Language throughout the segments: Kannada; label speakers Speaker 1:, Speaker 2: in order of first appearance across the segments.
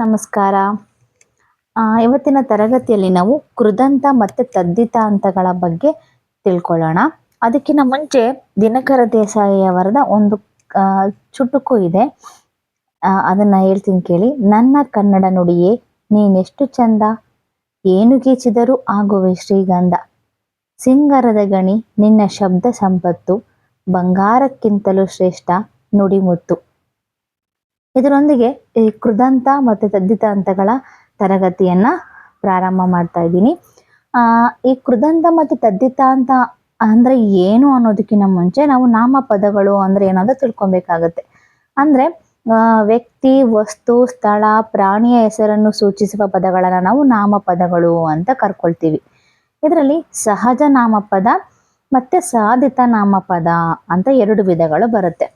Speaker 1: ನಮಸ್ಕಾರ. ಇವತ್ತಿನ ತರಗತಿಯಲ್ಲಿ ನಾವು ಕೃದಂತ ಮತ್ತು ತದ್ದಿತ ಅಂತಗಳ ಬಗ್ಗೆ ತಿಳ್ಕೊಳ್ಳೋಣ. ಅದಕ್ಕಿಂತ ಮುಂಚೆ ದಿನಕರ ದೇಸಾಯಿಯವರದ ಒಂದು ಚುಟುಕು ಇದೆ. ಅದನ್ನ ಹೇಳ್ತೀನಿ ಕೇಳಿ. ನನ್ನ ಕನ್ನಡ ನುಡಿಯೇ ನೀನೆಷ್ಟು ಚಂದ? ಏನು ಗೀಚಿದರೂ ಆಗುವೆ ಶ್ರೀಗಂಧ? ಸಿಂಗರದ ಗಣಿ ನಿನ್ನ ಶಬ್ದ ಸಂಪತ್ತು, ಬಂಗಾರಕ್ಕಿಂತಲೂ ಶ್ರೇಷ್ಠ ನುಡಿಮುತ್ತು. ಇದರೊಂದಿಗೆ ಈ ಕೃದಂತ ಮತ್ತು ತದ್ದಿತ ಹಂತಗಳ ತರಗತಿಯನ್ನ ಪ್ರಾರಂಭ ಮಾಡ್ತಾ ಇದ್ದೀನಿ. ಆ, ಈ ಕೃದಂತ ಮತ್ತು ತದ್ದಿತ ಅಂತ ಅಂದ್ರೆ ಏನು ಅನ್ನೋದಕ್ಕಿಂತ ಮುಂಚೆ ನಾವು ನಾಮಪದಗಳು ಅಂದ್ರೆ ಏನಂತ ತಿಳ್ಕೊಬೇಕಾಗತ್ತೆ. ಅಂದ್ರೆ ವ್ಯಕ್ತಿ ವಸ್ತು ಸ್ಥಳ ಪ್ರಾಣಿಯ ಹೆಸರನ್ನು ಸೂಚಿಸುವ ಪದಗಳನ್ನ ನಾವು ನಾಮಪದಗಳು ಅಂತ ಕರ್ಕೊಳ್ತೀವಿ. ಇದರಲ್ಲಿ ಸಹಜ ನಾಮಪದ ಮತ್ತೆ ಸಾಧಿತ ನಾಮಪದ ಅಂತ ಎರಡು ವಿಧಗಳು ಬರುತ್ತೆ.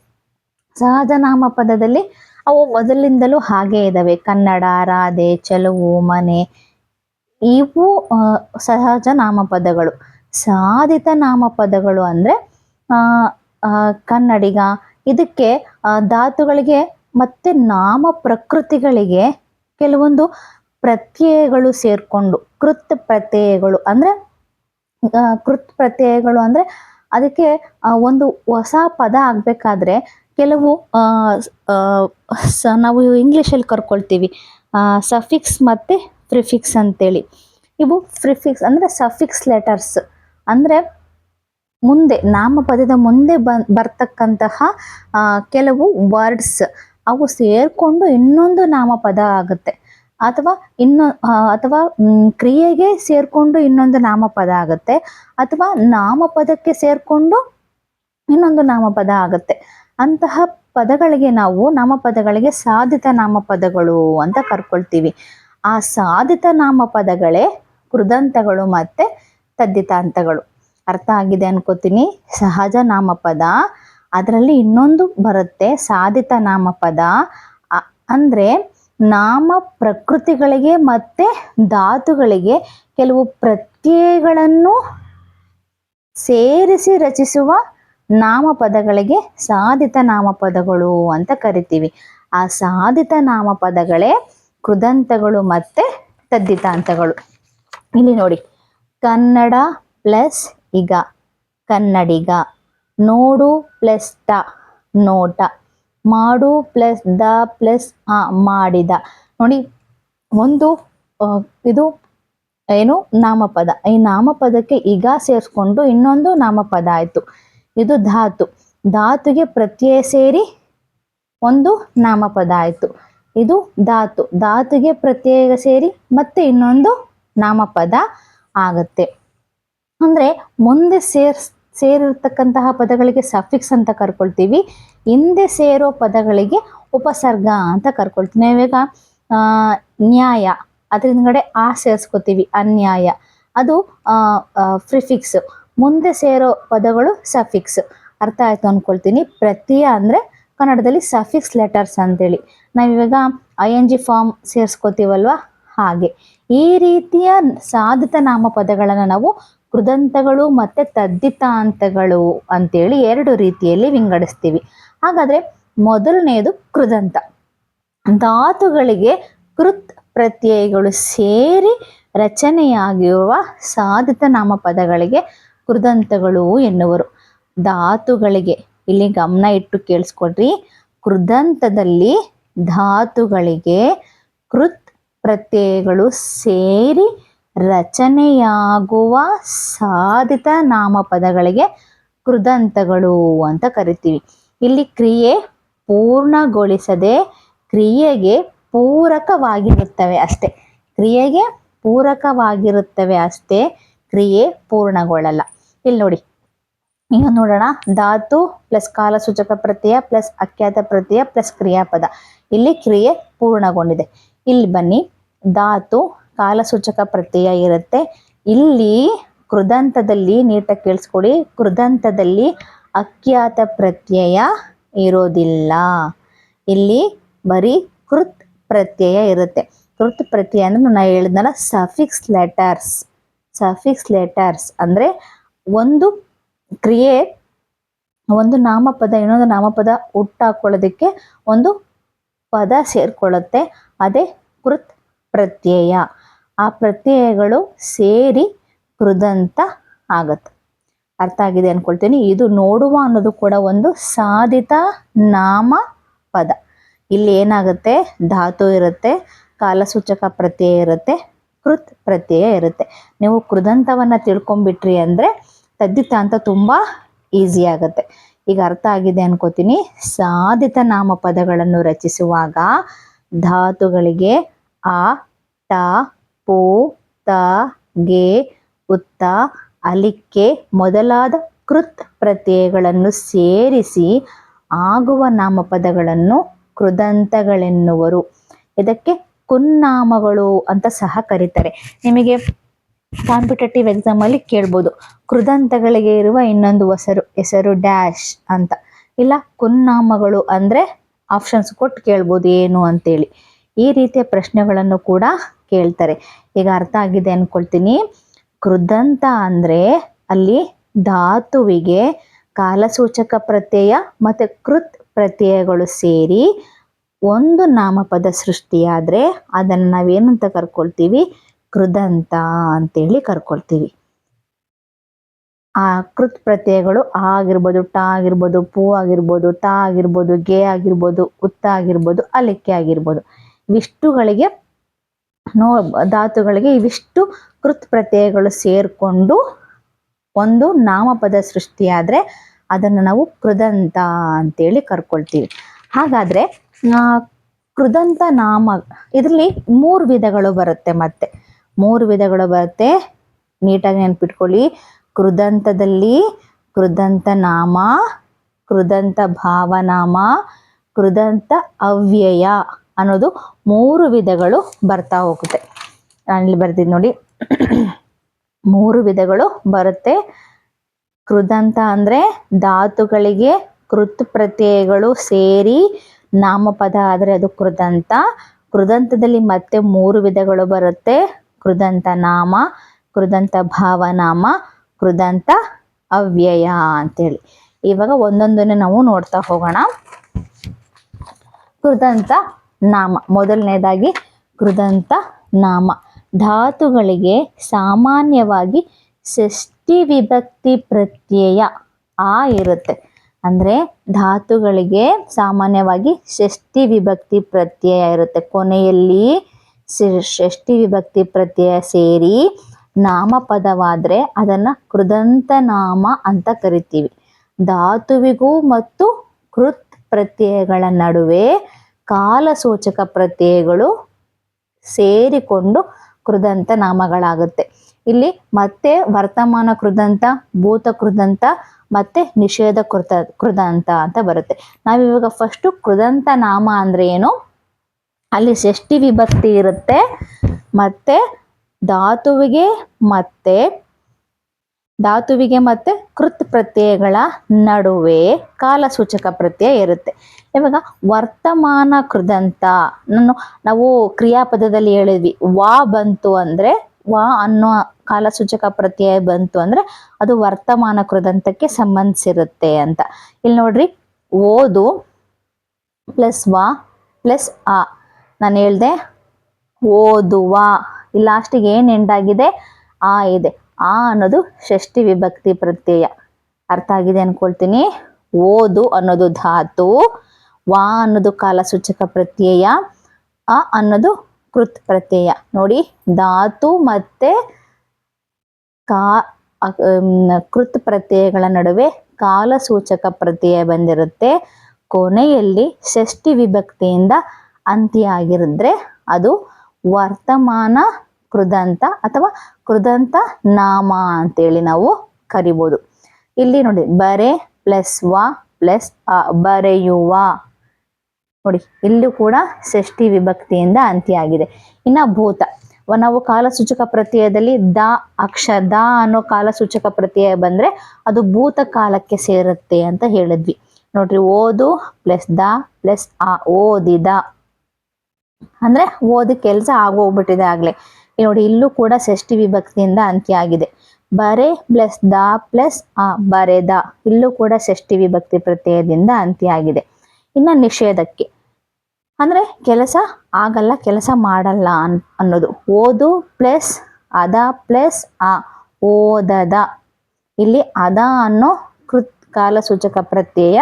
Speaker 1: ಸಹಜ ನಾಮಪದದಲ್ಲಿ ಅವು ಮೊದಲಿಂದಲೂ ಹಾಗೆ ಇದಾವೆ. ಕನ್ನಡ, ರಾಧೆ, ಚೆಲುವು, ಮನೆ. ಇವು ಸಹಜ ನಾಮಪದಗಳು. ಸಾಧಿತ ನಾಮಪದಗಳು ಅಂದ್ರೆ ಕನ್ನಡಿಗ. ಇದಕ್ಕೆ ಧಾತುಗಳಿಗೆ ಮತ್ತೆ ನಾಮ ಪ್ರಕೃತಿಗಳಿಗೆ ಕೆಲವೊಂದು ಪ್ರತ್ಯಯಗಳು ಸೇರ್ಕೊಂಡು, ಕೃತ್ ಪ್ರತ್ಯಯಗಳು ಅಂದ್ರೆ ಕೃತ್ ಪ್ರತ್ಯಯಗಳು ಅಂದ್ರೆ, ಅದಕ್ಕೆ ಒಂದು ಹೊಸ ಪದ ಆಗ್ಬೇಕಾದ್ರೆ ಕೆಲವು ಸ ನಾವು ಇಂಗ್ಲೀಷಲ್ಲಿ ಕರ್ಕೊಳ್ತೀವಿ. ಸಫಿಕ್ಸ್ ಮತ್ತೆ ಪ್ರಿಫಿಕ್ಸ್ ಅಂತೇಳಿ. ಇವು ಪ್ರಿಫಿಕ್ಸ್ ಅಂದ್ರೆ ಸಫಿಕ್ಸ್ ಲೆಟರ್ಸ್ ಅಂದ್ರೆ ಮುಂದೆ, ನಾಮಪದದ ಮುಂದೆ ಬ, ಬರ್ತಕ್ಕಂತಹ ಕೆಲವು ವರ್ಡ್ಸ್ ಅವು ಸೇರ್ಕೊಂಡು ಇನ್ನೊಂದು ನಾಮಪದ ಆಗುತ್ತೆ. ಅಥವಾ ಇನ್ನೊ ಅಥವಾ ಕ್ರಿಯೆಗೆ ಸೇರ್ಕೊಂಡು ಇನ್ನೊಂದು ನಾಮಪದ ಆಗುತ್ತೆ. ಅಥವಾ ನಾಮಪದಕ್ಕೆ ಸೇರ್ಕೊಂಡು ಇನ್ನೊಂದು ನಾಮಪದ ಆಗುತ್ತೆ. ಅಂತಹ ಪದಗಳಿಗೆ ನಾವು ನಾಮಪದಗಳಿಗೆ ಸಾಧಿತ ನಾಮಪದಗಳು ಅಂತ ಕರ್ಕೊಳ್ತೀವಿ. ಆ ಸಾಧಿತ ನಾಮಪದಗಳೇ ಕೃದಂತಗಳು ಮತ್ತೆ ತದ್ದಿತಾಂತಗಳು. ಅರ್ಥ ಆಗಿದೆ ಅನ್ಕೋತೀನಿ. ಸಹಜ ನಾಮಪದ ಅದರಲ್ಲಿ ಇನ್ನೊಂದು ಬರುತ್ತೆ ಸಾಧಿತ ನಾಮಪದ ಅಂದ್ರೆ ನಾಮ ಪ್ರಕೃತಿಗಳಿಗೆ ಮತ್ತೆ ಧಾತುಗಳಿಗೆ ಕೆಲವು ಪ್ರತ್ಯಯಗಳನ್ನು ಸೇರಿಸಿ ರಚಿಸುವ ನಾಮಪದಗಳಿಗೆ ಸಾಧಿತ ನಾಮಪದಗಳು ಅಂತ ಕರಿತೀವಿ. ಆ ಸಾಧಿತ ನಾಮಪದಗಳೇ ಕೃದಂತಗಳು ಮತ್ತೆ ತದ್ದಿತಾಂತಗಳು ಇಲ್ಲಿ ನೋಡಿ, ಕನ್ನಡ ಪ್ಲಸ್ ಈಗ ಕನ್ನಡಿಗ, ನೋಡು ಪ್ಲಸ್ ಟ, ನೋಟ, ಮಾಡು ಪ್ಲಸ್ ದ ಪ್ಲಸ್ ಆ, ಮಾಡಿದ. ನೋಡಿ, ಒಂದು ಇದು ಏನು ನಾಮಪದ. ಈ ನಾಮಪದಕ್ಕೆ ಈಗ ಸೇರಿಸ್ಕೊಂಡು ಇನ್ನೊಂದು ನಾಮಪದ ಆಯ್ತು. ಇದು ಧಾತು. ಧಾತುಗೆ ಪ್ರತ್ಯಯ ಸೇರಿ ಒಂದು ನಾಮಪದ ಆಯಿತು. ಇದು ಧಾತು. ಧಾತುಗೆ ಪ್ರತ್ಯಯ ಸೇರಿ ಮತ್ತೆ ಇನ್ನೊಂದು ನಾಮಪದ ಆಗತ್ತೆ. ಅಂದ್ರೆ ಮುಂದೆ ಸೇರ್, ಸೇರಿರ್ತಕ್ಕಂತಹ ಪದಗಳಿಗೆ ಸಫಿಕ್ಸ್ ಅಂತ ಕರ್ಕೊಳ್ತೀವಿ. ಹಿಂದೆ ಸೇರೋ ಪದಗಳಿಗೆ ಉಪಸರ್ಗ ಅಂತ ಕರ್ಕೊಳ್ತೀವಿ. ನಾವೀಗ ನ್ಯಾಯ ಅದ್ರ ಹಿಂದ್ಗಡೆ ಆ ಸೇರಿಸ್ಕೋತೀವಿ. ಅನ್ಯಾಯ. ಅದು ಪ್ರಿಫಿಕ್ಸ್ ಮುಂದೆ ಸೇರೋ ಪದಗಳು ಸಫಿಕ್ಸ್ ಅರ್ಥ ಆಯ್ತು ಅನ್ಕೊಳ್ತೀನಿ. ಪ್ರತ್ಯಯ ಅಂದ್ರೆ ಕನ್ನಡದಲ್ಲಿ ಸಫಿಕ್ಸ್ ಲೆಟರ್ಸ್ ಅಂತೇಳಿ. ನಾವಿವಾಗ ಐ ಎನ್ ಜಿ ಫಾರ್ಮ್ ಸೇರಿಸ್ಕೋತೀವಲ್ವಾ? ಹಾಗೆ. ಈ ರೀತಿಯ ಸಾಧಿತ ನಾಮಪದಗಳನ್ನು ನಾವು ಕೃದಂತಗಳು ಮತ್ತೆ ತದ್ದಿತಾಂತಗಳು ಅಂತೇಳಿ ಎರಡು ರೀತಿಯಲ್ಲಿ ವಿಂಗಡಿಸ್ತೀವಿ. ಹಾಗಾದ್ರೆ ಮೊದಲನೆಯದು ಕೃದಂತ. ಧಾತುಗಳಿಗೆ ಕೃತ್ ಪ್ರತ್ಯಯಗಳು ಸೇರಿ ರಚನೆಯಾಗಿರುವ ಸಾಧಿತ ನಾಮಪದಗಳಿಗೆ ಕೃದಂತಗಳು ಎನ್ನುವರು. ಧಾತುಗಳಿಗೆ, ಇಲ್ಲಿ ಗಮನ ಇಟ್ಟು ಕೇಳಿಸ್ಕೊಡ್ರಿ. ಕೃದಂತದಲ್ಲಿ ಧಾತುಗಳಿಗೆ ಕೃತ್ ಪ್ರತ್ಯಯಗಳು ಸೇರಿ ರಚನೆಯಾಗುವ ಸಾಧಿತ ನಾಮಪದಗಳಿಗೆ ಕೃದಂತಗಳು ಅಂತ ಕರಿತೀವಿ. ಇಲ್ಲಿ ಕ್ರಿಯೆ ಪೂರ್ಣಗೊಳಿಸದೆ ಕ್ರಿಯೆಗೆ ಪೂರಕವಾಗಿರುತ್ತವೆ ಅಷ್ಟೇ. ಕ್ರಿಯೆಗೆ ಪೂರಕವಾಗಿರುತ್ತವೆ ಅಷ್ಟೇ, ಕ್ರಿಯೆ ಪೂರ್ಣಗೊಳ್ಳಲ್ಲ. ಇಲ್ಲಿ ನೋಡಿ. ಈಗ ನೋಡೋಣ. ಧಾತು ಪ್ಲಸ್ ಕಾಲಸೂಚಕ ಪ್ರತ್ಯಯ ಪ್ಲಸ್ ಅಖ್ಯಾತ ಪ್ರತ್ಯಯ ಪ್ಲಸ್ ಕ್ರಿಯಾಪದ. ಇಲ್ಲಿ ಕ್ರಿಯೆ ಪೂರ್ಣಗೊಂಡಿದೆ. ಇಲ್ಲಿ ಬನ್ನಿ. ಧಾತು ಕಾಲಸೂಚಕ ಪ್ರತ್ಯಯ ಇರುತ್ತೆ. ಇಲ್ಲಿ ಕೃದಂತದಲ್ಲಿ ನೀಟಾಗಿ ಕೇಳಿಸ್ಕೊಡಿ. ಕೃದಂತದಲ್ಲಿ ಅಖ್ಯಾತ ಪ್ರತ್ಯಯ ಇರೋದಿಲ್ಲ. ಇಲ್ಲಿ ಬರೀ ಕೃತ್ ಪ್ರತ್ಯಯ ಇರುತ್ತೆ. ಕೃತ್ ಪ್ರತ್ಯಯ ಅಂದ್ರೆ ನಾನು ಹೇಳಿದ್ನಲ್ಲ ಸಫಿಕ್ಸ್ ಲೆಟರ್ಸ್ ಸಫಿಕ್ಸ್ ಲೆಟರ್ಸ್ ಅಂದ್ರೆ ಒಂದು ಕ್ರಿಯೆ, ಒಂದು ನಾಮಪದ, ಇನ್ನೊಂದು ನಾಮಪದ ಹುಟ್ಟಾಕೊಳ್ಳೋದಕ್ಕೆ ಒಂದು ಪದ ಸೇರ್ಕೊಳ್ಳುತ್ತೆ. ಅದೇ ಕೃತ್ ಪ್ರತ್ಯಯ ಆ ಪ್ರತ್ಯಯಗಳು ಸೇರಿ ಕೃದಂತ ಆಗತ್ತೆ. ಅರ್ಥ ಆಗಿದೆ ಅನ್ಕೊಳ್ತೀನಿ. ಇದು ನೋಡುವ ಅನ್ನೋದು ಕೂಡ ಒಂದು ಸಾಧಿತ ನಾಮ ಪದ ಇಲ್ಲಿ ಏನಾಗುತ್ತೆ? ಧಾತು ಇರುತ್ತೆ, ಕಾಲಸೂಚಕ ಪ್ರತ್ಯಯ ಇರುತ್ತೆ ಕೃತ್ ಪ್ರತ್ಯಯ ಇರುತ್ತೆ. ನೀವು ಕೃದಂತವನ್ನು ತಿಳ್ಕೊಂಬಿಟ್ರಿ ಅಂದರೆ ತದ್ದಿತ ಅಂತ ತುಂಬ ಈಸಿ ಆಗುತ್ತೆ. ಈಗ ಅರ್ಥ ಆಗಿದೆ ಅನ್ಕೋತೀನಿ. ಸಾಧಿತ ನಾಮಪದಗಳನ್ನು ರಚಿಸುವಾಗ ಧಾತುಗಳಿಗೆ ಆ ಟ ಪು, ತ, ಗೆ, ಉತ್ತ, ಅಲಿಕ್ಕೆ ಮೊದಲಾದ ಕೃತ್ ಪ್ರತ್ಯಯಗಳನ್ನು ಸೇರಿಸಿ ಆಗುವ ನಾಮಪದಗಳನ್ನು ಕೃದಂತಗಳೆನ್ನುವರು. ಇದಕ್ಕೆ ಕುನ್ನಾಮಗಳು ಅಂತ ಸಹ ಕರೀತಾರೆ. ನಿಮಗೆ ಕಾಂಪಿಟೇಟಿವ್ ಎಕ್ಸಾಮ್ ಅಲ್ಲಿ ಕೇಳ್ಬೋದು. ಕೃದಂತಗಳಿಗೆ ಇರುವ ಇನ್ನೊಂದು ಹೆಸರು ಹೆಸರು ಡ್ಯಾಶ್ ಅಂತ. ಇಲ್ಲ, ಕುನ್ನಾಮಗಳು ಅಂದ್ರೆ ಆಪ್ಷನ್ಸ್ ಕೊಟ್ಟು ಕೇಳ್ಬೋದು ಏನು ಅಂತೇಳಿ. ಈ ರೀತಿಯ ಪ್ರಶ್ನೆಗಳನ್ನು ಕೂಡ ಕೇಳ್ತಾರೆ. ಈಗ ಅರ್ಥ ಆಗಿದೆ ಅನ್ಕೊಳ್ತೀನಿ. ಕೃದಂತ ಅಂದ್ರೆ ಅಲ್ಲಿ ಧಾತುವಿಗೆ ಕಾಲಸೂಚಕ ಪ್ರತ್ಯಯ ಮತ್ತೆ ಕೃತ್ ಪ್ರತ್ಯಯಗಳು ಸೇರಿ ಒಂದು ನಾಮಪದ ಸೃಷ್ಟಿಯಾದರೆ ಅದನ್ನ ನಾವೇನಂತ ಕರ್ಕೊಳ್ತೀವಿ? ಕೃದಂತ ಅಂತೇಳಿ ಕರ್ಕೊಳ್ತೀವಿ. ಆ ಕೃತ್ ಪ್ರತ್ಯಯಗಳು ಆಗಿರ್ಬೋದು, ಟ ಆಗಿರ್ಬೋದು, ಪೂ ಆಗಿರ್ಬೋದು, ತ ಆಗಿರ್ಬೋದು, ಗೆ ಆಗಿರ್ಬೋದು, ಉತ್ತ ಆಗಿರ್ಬೋದು ಅಲಿಕೆ ಆಗಿರ್ಬೋದು. ಇವಿಷ್ಟುಗಳಿಗೆ ನೋ, ಧಾತುಗಳಿಗೆ ಇವಿಷ್ಟು ಕೃತ್ ಪ್ರತ್ಯಯಗಳು ಸೇರ್ಕೊಂಡು ಒಂದು ನಾಮಪದ ಸೃಷ್ಟಿಯಾದರೆ ಅದನ್ನು ನಾವು ಕೃದಂತ ಅಂತೇಳಿ ಕರ್ಕೊಳ್ತೀವಿ. ಹಾಗಾದ್ರೆ ಕೃದಂತ ನಾಮ, ಇದರಲ್ಲಿ ಮೂರು ವಿಧಗಳು ಬರುತ್ತೆ ಮತ್ತೆ. ಮೂರು ವಿಧಗಳು ಬರುತ್ತೆ. ನೀಟಾಗಿ ನೆನ್ಪಿಟ್ಕೊಳ್ಳಿ. ಕೃದಂತದಲ್ಲಿ ಕೃದಂತ ನಾಮ, ಕೃದಂತ ಭಾವನಾಮ, ಕೃದಂತ ಅವ್ಯಯ ಅನ್ನೋದು ಮೂರು ವಿಧಗಳು ಬರ್ತಾ ಹೋಗುತ್ತೆ. ನಾನಿಲ್ಲಿ ಬರ್ತೀನಿ ನೋಡಿ. ಮೂರು ವಿಧಗಳು ಬರುತ್ತೆ. ಕೃದಂತ ಅಂದ್ರೆ ಧಾತುಗಳಿಗೆ ಕೃತ್ ಪ್ರತ್ಯಯಗಳು ಸೇರಿ ನಾಮಪದ ಆದರೆ ಅದು ಕೃದಂತ. ಕೃದಂತದಲ್ಲಿ ಮತ್ತೆ ಮೂರು ವಿಧಗಳು ಬರುತ್ತೆ. ಕೃದಂತ ನಾಮ, ಕೃದಂತ ಭಾವನಾಮ, ಕೃದಂತ ಅವ್ಯಯ ಅಂತೇಳಿ. ಇವಾಗ ಒಂದೊಂದನ್ನೇ ನಾವು ನೋಡ್ತಾ ಹೋಗೋಣ. ಕೃದಂತ ನಾಮ. ಮೊದಲನೇದಾಗಿ ಕೃದಂತ ನಾಮ. ಧಾತುಗಳಿಗೆ ಸಾಮಾನ್ಯವಾಗಿ ಷಷ್ಠಿ ವಿಭಕ್ತಿ ಪ್ರತ್ಯಯ ಆ ಇರುತ್ತೆ. ಅಂದ್ರೆ ಧಾತುಗಳಿಗೆ ಸಾಮಾನ್ಯವಾಗಿ ಷಷ್ಠಿ ವಿಭಕ್ತಿ ಪ್ರತ್ಯಯ ಇರುತ್ತೆ. ಕೊನೆಯಲ್ಲಿ ಷಷ್ಠಿ ವಿಭಕ್ತಿ ಪ್ರತ್ಯಯ ಸೇರಿ ನಾಮಪದವಾದ್ರೆ ಅದನ್ನ ಕೃದಂತ ನಾಮ ಅಂತ ಕರಿತೀವಿ. ಧಾತುವಿಗೂ ಮತ್ತು ಕೃತ್ ಪ್ರತ್ಯಯಗಳ ನಡುವೆ ಕಾಲಸೂಚಕ ಪ್ರತ್ಯಯಗಳು ಸೇರಿಕೊಂಡು ಕೃದಂತ ನಾಮಗಳಾಗುತ್ತೆ. ಇಲ್ಲಿ ಮತ್ತೆ ವರ್ತಮಾನ ಕೃದಂತ, ಭೂತ ಕೃದಂತ ಮತ್ತೆ ನಿಷೇಧ ಕೃತ, ಕೃದಂತ ಅಂತ ಬರುತ್ತೆ. ನಾವಿವಾಗ ಫಸ್ಟ್ ಕೃದಂತ ನಾಮ ಅಂದ್ರೆ ಏನು? ಅಲ್ಲಿ ಷಷ್ಠಿ ವಿಭಕ್ತಿ ಇರುತ್ತೆ. ಮತ್ತೆ ಧಾತುವಿಗೆ ಮತ್ತೆ ಧಾತುವಿಗೆ ಮತ್ತೆ ಕೃತ್ ಪ್ರತ್ಯಯಗಳ ನಡುವೆ ಕಾಲಸೂಚಕ ಪ್ರತ್ಯಯ ಇರುತ್ತೆ. ಇವಾಗ ವರ್ತಮಾನ ಕೃದಂತ ನಾನು ನಾವು ಕ್ರಿಯಾಪದದಲ್ಲಿ ಹೇಳಿದ್ವಿ. ವಾ ಬಂತು ಅಂದ್ರೆ ವಾ ಅನ್ನೋ ಕಾಲಸೂಚಕ ಪ್ರತ್ಯಯ ಬಂತು ಅಂದ್ರೆ ಅದು ವರ್ತಮಾನ ಕೃದಂತಕ್ಕೆ ಸಂಬಂಧಿಸಿರುತ್ತೆ ಅಂತ. ಇಲ್ಲಿ ನೋಡ್ರಿ, ಓದು ಪ್ಲಸ್ ವಾ ಪ್ಲಸ್ ಆ. ನಾನು ಹೇಳ್ದೆ, ಓದುವ. ಈ ಲಾಸ್ಟಿಗೆ ಏನು ಎಂಡಾಗಿದೆ ಆ ಇದೆ. ಆ ಅನ್ನೋದು ಷಷ್ಠಿ ವಿಭಕ್ತಿ ಪ್ರತ್ಯಯ. ಅರ್ಥ ಆಗಿದೆ ಅನ್ಕೊಳ್ತೀನಿ. ಓದು ಅನ್ನೋದು ಧಾತು, ವಾ ಅನ್ನೋದು ಕಾಲಸೂಚಕ ಪ್ರತ್ಯಯ, ಅ ಅನ್ನೋದು ಕೃತ್ ಪ್ರತ್ಯಯ. ನೋಡಿ, ಧಾತು ಮತ್ತೆ ಕಾ ಕೃತ್ ಪ್ರತ್ಯಯಗಳ ನಡುವೆ ಕಾಲಸೂಚಕ ಪ್ರತ್ಯಯ ಬಂದಿರುತ್ತೆ. ಕೊನೆಯಲ್ಲಿ ಷಷ್ಠಿ ವಿಭಕ್ತಿಯಿಂದ ಅಂತ್ಯ ಆಗಿರಿದ್ರೆ ಅದು ವರ್ತಮಾನ ಕೃದಂತ ಅಥವಾ ಕೃದಂತ ನಾಮ ಅಂತೇಳಿ ನಾವು ಕರಿಬೋದು. ಇಲ್ಲಿ ನೋಡಿ, ಬರೆ ಪ್ಲಸ್ ವ ಪ್ಲಸ್ ಅ, ಬರೆಯುವ. ನೋಡಿ, ಇಲ್ಲೂ ಕೂಡ ಷಷ್ಠಿ ವಿಭಕ್ತಿಯಿಂದ ಅಂತ್ಯ ಆಗಿದೆ. ಇನ್ನ ಭೂತ. ನಾವು ಕಾಲಸೂಚಕ ಪ್ರತ್ಯಯದಲ್ಲಿ ದ ಅಕ್ಷ, ದ ಅನ್ನೋ ಕಾಲಸೂಚಕ ಪ್ರತ್ಯಯ ಬಂದ್ರೆ ಅದು ಭೂತ ಕಾಲಕ್ಕೆ ಸೇರುತ್ತೆ ಅಂತ ಹೇಳಿದ್ವಿ. ನೋಡ್ರಿ, ಓದು ಪ್ಲಸ್ ದ ಪ್ಲಸ್ ಆ, ಓದಿದ. ಅಂದ್ರೆ ಓದಿ ಕೆಲಸ ಆಗೋಗ್ಬಿಟ್ಟಿದೆ ಆಗ್ಲೇ. ನೋಡಿ, ಇಲ್ಲೂ ಕೂಡ ಷಷ್ಠಿ ವಿಭಕ್ತಿಯಿಂದ ಅಂತ್ಯ ಆಗಿದೆ. ಬರೆ ಪ್ಲಸ್ ದ ಪ್ಲಸ್ ಆ ಬರೆದ ಇಲ್ಲೂ ಕೂಡ ಷಷ್ಠಿ ವಿಭಕ್ತಿ ಪ್ರತ್ಯಯದಿಂದ ಅಂತ್ಯ ಆಗಿದೆ. ಇನ್ನ ನಿಷೇಧಕ್ಕೆ. ಕೆಲಸ ಆಗಲ್ಲ, ಕೆಲಸ ಮಾಡಲ್ಲ ಅನ್, ಅನ್ನೋದು. ಓದು ಪ್ಲಸ್ ಅದ ಪ್ಲಸ್ ಆ ಓದದ. ಇಲ್ಲಿ ಅದ ಅನ್ನೋ ಕೃತ್, ಕಾಲಸೂಚಕ ಪ್ರತ್ಯಯ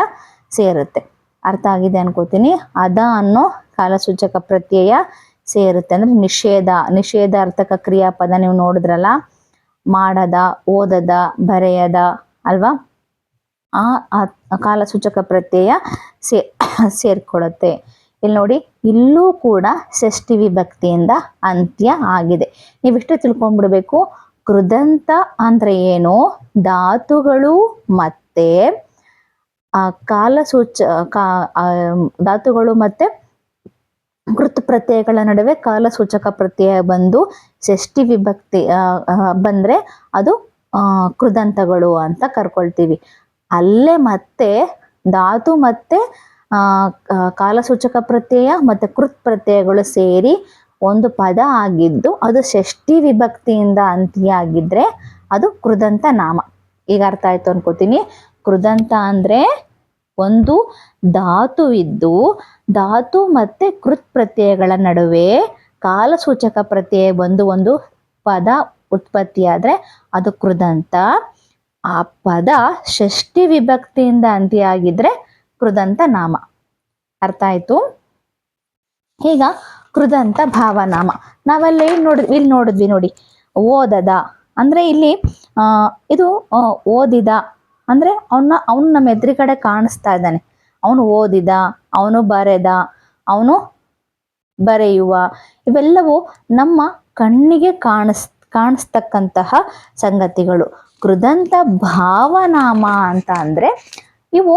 Speaker 1: ಸೇರುತ್ತೆ. ಅರ್ಥ ಆಗಿದೆ ಅನ್ಕೋತೀನಿ. ಅದ ಅನ್ನೋ ಕಾಲಸೂಚಕ ಪ್ರತ್ಯಯ ಸೇರುತ್ತೆ. ಅಂದ್ರೆ ನಿಷೇಧ ನಿಷೇಧಾರ್ಥಕ ಕ್ರಿಯಾಪದ ನೀವು ನೋಡಿದ್ರಲ್ಲ? ಮಾಡದ, ಓದದ, ಬರೆಯದ, ಅಲ್ವಾ? ಆ ಕಾಲಸೂಚಕ ಪ್ರತ್ಯಯ ಸೇ ಇಲ್ಲಿ ನೋಡಿ, ಇಲ್ಲೂ ಕೂಡ ಷಷ್ಠಿ ವಿಭಕ್ತಿಯಿಂದ ಅಂತ್ಯ ಆಗಿದೆ. ನೀವಿಷ್ಟು ತಿಳ್ಕೊಂಡ್ಬಿಡ್ಬೇಕು, ಕೃದಂತ ಅಂದ್ರೆ ಏನು? ಧಾತುಗಳು ಮತ್ತೆ, ಆ, ಕಾಲಸೂಚ, ಕಾ ಧಾತುಗಳು ಮತ್ತೆ ಕೃತ್ ಪ್ರತ್ಯಯಗಳ ನಡುವೆ ಕಾಲಸೂಚಕ ಪ್ರತ್ಯಯ ಬಂದು ಷಷ್ಠಿ ವಿಭಕ್ತಿ ಬಂದ್ರೆ ಅದು ಕೃದಂತಗಳು ಅಂತ ಕರ್ಕೊಳ್ತೀವಿ. ಅಲ್ಲೇ ಮತ್ತೆ, ಧಾತು ಮತ್ತೆ ಕಾಲಸೂಚಕ ಪ್ರತ್ಯಯ ಮತ್ತು ಕೃತ್ ಪ್ರತ್ಯಯಗಳು ಸೇರಿ ಒಂದು ಪದ ಆಗಿದ್ದು ಅದು ಷಷ್ಠಿ ವಿಭಕ್ತಿಯಿಂದ ಅಂತ್ಯ ಅದು ಕೃದಂತ ನಾಮ. ಈಗ ಅರ್ಥ ಆಯಿತು ಅನ್ಕೋತೀನಿ. ಕೃದಂತ ಅಂದರೆ ಒಂದು ಧಾತುವಿದ್ದು ಧಾತು ಮತ್ತು ಕೃತ್ ಪ್ರತ್ಯಯಗಳ ನಡುವೆ ಕಾಲಸೂಚಕ ಪ್ರತ್ಯಯ ಬಂದು ಒಂದು ಪದ ಉತ್ಪತ್ತಿಯಾದರೆ ಅದು ಕೃದಂತ. ಆ ಪದ ಷಷ್ಠಿ ವಿಭಕ್ತಿಯಿಂದ ಅಂತ್ಯ ಆಗಿದ್ರೆ ಕೃದಂತ ನಾಮ. ಅರ್ಥ ಆಯ್ತು? ಈಗ ಕೃದಂತ ಭಾವನಾಮ. ನಾವಲ್ಲಿ ನೋಡ್, ಇಲ್ಲಿ ನೋಡಿದ್ವಿ ನೋಡಿ. ಓದದ. ಅಂದ್ರೆ ಇಲ್ಲಿ ಇದು ಓದಿದ. ಅಂದ್ರೆ ಅವನ್ನ ಅವನು ನಮ್ಮ ಎದುರುಗಡೆ ಕಾಣಿಸ್ತಾ ಇದ್ದಾನೆ. ಅವನು ಓದಿದ, ಅವನು ಬರೆದ, ಅವನು ಬರೆಯುವ. ಇವೆಲ್ಲವೂ ನಮ್ಮ ಕಣ್ಣಿಗೆ ಕಾಣಿಸ್, ಕಾಣಿಸ್ತಕ್ಕಂತಹ ಸಂಗತಿಗಳು. ಕೃದಂತ ಭಾವನಾಮ ಅಂತ ಅಂದ್ರೆ ಇವು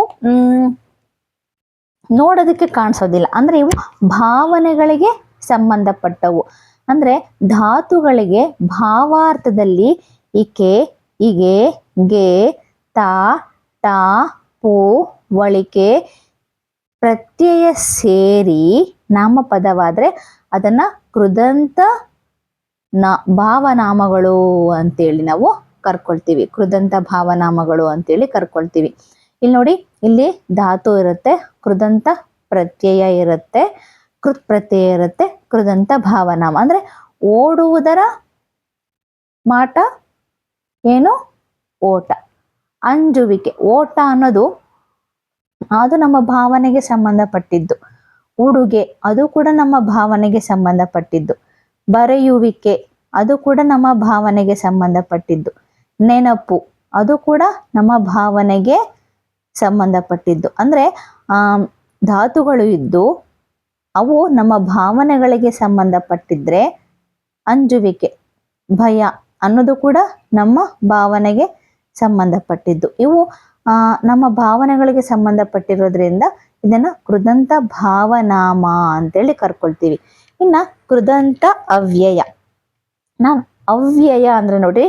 Speaker 1: ನೋಡೋದಕ್ಕೆ ಕಾಣಿಸೋದಿಲ್ಲ. ಅಂದ್ರೆ ಇವು ಭಾವನೆಗಳಿಗೆ ಸಂಬಂಧಪಟ್ಟವು. ಅಂದ್ರೆ ಧಾತುಗಳಿಗೆ ಭಾವಾರ್ಥದಲ್ಲಿ ಇಕೆ ಇಗೆ ಗೆ, ತಾ, ಟಾ, ಪೋ ವಳಿಕೆ ಪ್ರತ್ಯಯ ಸೇರಿ ನಾಮಪದವಾದ್ರೆ ಅದನ್ನ ಕೃದಂತ ನ ಭಾವನಾಮಗಳು ಅಂತೇಳಿ ನಾವು ಕರ್ಕೊಳ್ತೀವಿ. ಕೃದಂತ ಭಾವನಾಮಗಳು ಅಂತೇಳಿ ಕರ್ಕೊಳ್ತೀವಿ. ಇಲ್ಲಿ ನೋಡಿ, ಇಲ್ಲಿ ಧಾತು ಇರುತ್ತೆ, ಕೃದಂತ ಪ್ರತ್ಯಯ ಇರುತ್ತೆ, ಕೃತ್ ಪ್ರತ್ಯಯ ಇರುತ್ತೆ, ಕೃದಂತ ಭಾವನಾಮ. ಅಂದ್ರೆ ಓಡುವುದರ ಮಾಟ ಏನು? ಓಟ. ಅಂಜುವಿಕೆ, ಓಟ ಅನ್ನೋದು ಅದು ನಮ್ಮ ಭಾವನೆಗೆ ಸಂಬಂಧಪಟ್ಟಿದ್ದು. ಉಡುಗೆ, ಅದು ಕೂಡ ನಮ್ಮ ಭಾವನೆಗೆ ಸಂಬಂಧಪಟ್ಟಿದ್ದು. ಬರೆಯುವಿಕೆ, ಅದು ಕೂಡ ನಮ್ಮ ಭಾವನೆಗೆ ಸಂಬಂಧಪಟ್ಟಿದ್ದು. ನೆನಪು, ಅದು ಕೂಡ ನಮ್ಮ ಭಾವನೆಗೆ ಸಂಬಂಧಪಟ್ಟಿದ್ದು. ಅಂದ್ರೆ ಆ ಧಾತುಗಳು ಇದ್ದು, ಅವು ನಮ್ಮ ಭಾವನೆಗಳಿಗೆ ಸಂಬಂಧಪಟ್ಟಿದ್ರೆ, ಅಂಜುವಿಕೆ, ಭಯ ಅನ್ನೋದು ಕೂಡ ನಮ್ಮ ಭಾವನೆಗೆ ಸಂಬಂಧಪಟ್ಟಿದ್ದು. ಇವು ನಮ್ಮ ಭಾವನೆಗಳಿಗೆ ಸಂಬಂಧಪಟ್ಟಿರೋದ್ರಿಂದ ಇದನ್ನ ಕೃದಂತ ಭಾವನಾಮ ಅಂತೇಳಿ ಕರ್ಕೊಳ್ತೀವಿ. ಇನ್ನ ಕೃದಂತ ಅವ್ಯಯ. ನಾವು ಅವ್ಯಯ ಅಂದ್ರೆ ನೋಡಿ,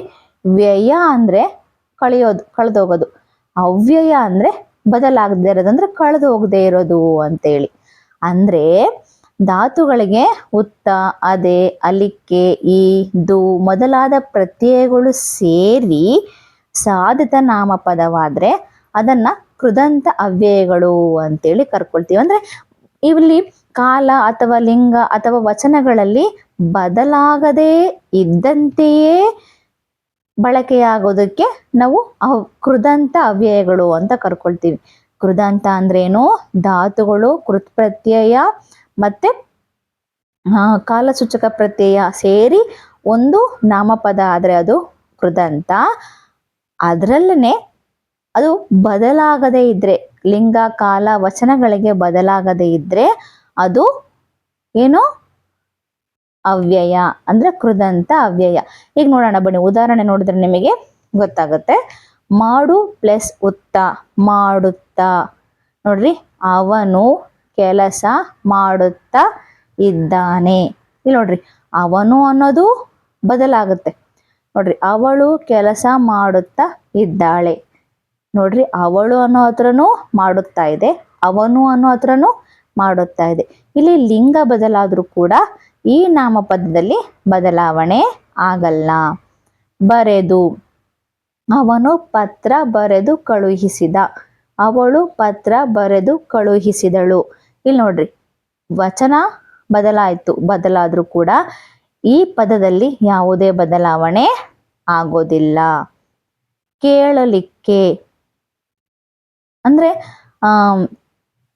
Speaker 1: ವ್ಯಯ ಅಂದ್ರೆ ಕಳೆಯೋದು, ಕಳೆದೋಗೋದು. ಅವ್ಯಯ ಅಂದ್ರೆ ಬದಲಾಗದೇ ಇರೋದು ಅಂದ್ರೆ ಕಳೆದು ಹೋಗದೆ ಇರೋದು ಅಂತೇಳಿ. ಅಂದ್ರೆ ಧಾತುಗಳಿಗೆ ಉತ್ತ, ಅದೇ ಅಲಿಕೆ ಈ ದು ಮೊದಲಾದ ಪ್ರತ್ಯಯಗಳು ಸೇರಿ ಸಾಧಿತ ನಾಮಪದವಾದ್ರೆ ಅದನ್ನ ಕೃದಂತ ಅವ್ಯಯಗಳು ಅಂತೇಳಿ ಕರ್ಕೊಳ್ತೀವಿ. ಅಂದ್ರೆ ಇಲ್ಲಿ ಕಾಲ ಅಥವಾ ಲಿಂಗ ಅಥವಾ ವಚನಗಳಲ್ಲಿ ಬದಲಾಗದೇ ಇದ್ದಂತೆಯೇ ಬಳಕೆಯಾಗೋದಕ್ಕೆ ನಾವು ಅವ್ ಕೃದಂತ ಅವ್ಯಯಗಳು ಅಂತ ಕರ್ಕೊಳ್ತೀವಿ. ಕೃದಂತ ಅಂದ್ರೇನು? ಧಾತುಗಳು ಕೃತ್ ಪ್ರತ್ಯಯ ಮತ್ತೆ ಕಾಲಸೂಚಕ ಪ್ರತ್ಯಯ ಸೇರಿ ಒಂದು ನಾಮಪದ ಆದರೆ ಅದು ಕೃದಂತ. ಅದರಲ್ಲೇ ಅದು ಬದಲಾಗದೇ ಇದ್ರೆ, ಲಿಂಗ, ಕಾಲ, ವಚನಗಳಿಗೆ ಬದಲಾಗದೇ ಇದ್ರೆ ಅದು ಏನು? ಅವ್ಯಯ ಅಂದ್ರೆ ಕೃದಂತ ಅವ್ಯಯ. ಈಗ ನೋಡೋಣ ಬನ್ನಿ, ಉದಾಹರಣೆ ನೋಡಿದ್ರೆ ನಿಮಗೆ ಗೊತ್ತಾಗುತ್ತೆ. ಮಾಡು ಪ್ಲಸ್ ಉತ್ತ, ಮಾಡುತ್ತಾ. ನೋಡ್ರಿ, ಅವನು ಕೆಲಸ ಮಾಡುತ್ತಾ ಇದ್ದಾನೆ. ಇಲ್ಲಿ ನೋಡ್ರಿ, ಅವನು ಅನ್ನೋದು ಬದಲಾಗುತ್ತೆ. ನೋಡ್ರಿ, ಅವಳು ಕೆಲಸ ಮಾಡುತ್ತಾ ಇದ್ದಾಳೆ. ನೋಡ್ರಿ, ಅವಳು ಅನ್ನೋ ಹತ್ರನೂ ಮಾಡುತ್ತಾ ಇದೆ, ಅವನು ಅನ್ನೋ ಹತ್ರನೂ ಮಾಡುತ್ತಾ ಇದೆ. ಇಲ್ಲಿ ಲಿಂಗ ಬದಲಾದ್ರೂ ಕೂಡ ಈ ನಾಮಪದದಲ್ಲಿ ಬದಲಾವಣೆ ಆಗಲ್ಲ. ಬರೆದು, ಅವನು ಪತ್ರ ಬರೆದು ಕಳುಹಿಸಿದ. ಅವಳು ಪತ್ರ ಬರೆದು ಕಳುಹಿಸಿದಳು. ಇಲ್ಲಿ ನೋಡ್ರಿ, ವಚನ ಬದಲಾಯಿತು, ಬದಲಾದರೂ ಕೂಡ ಈ ಪದದಲ್ಲಿ ಯಾವುದೇ ಬದಲಾವಣೆ ಆಗೋದಿಲ್ಲ. ಕೇಳಲಿಕ್ಕೆ, ಅಂದ್ರೆ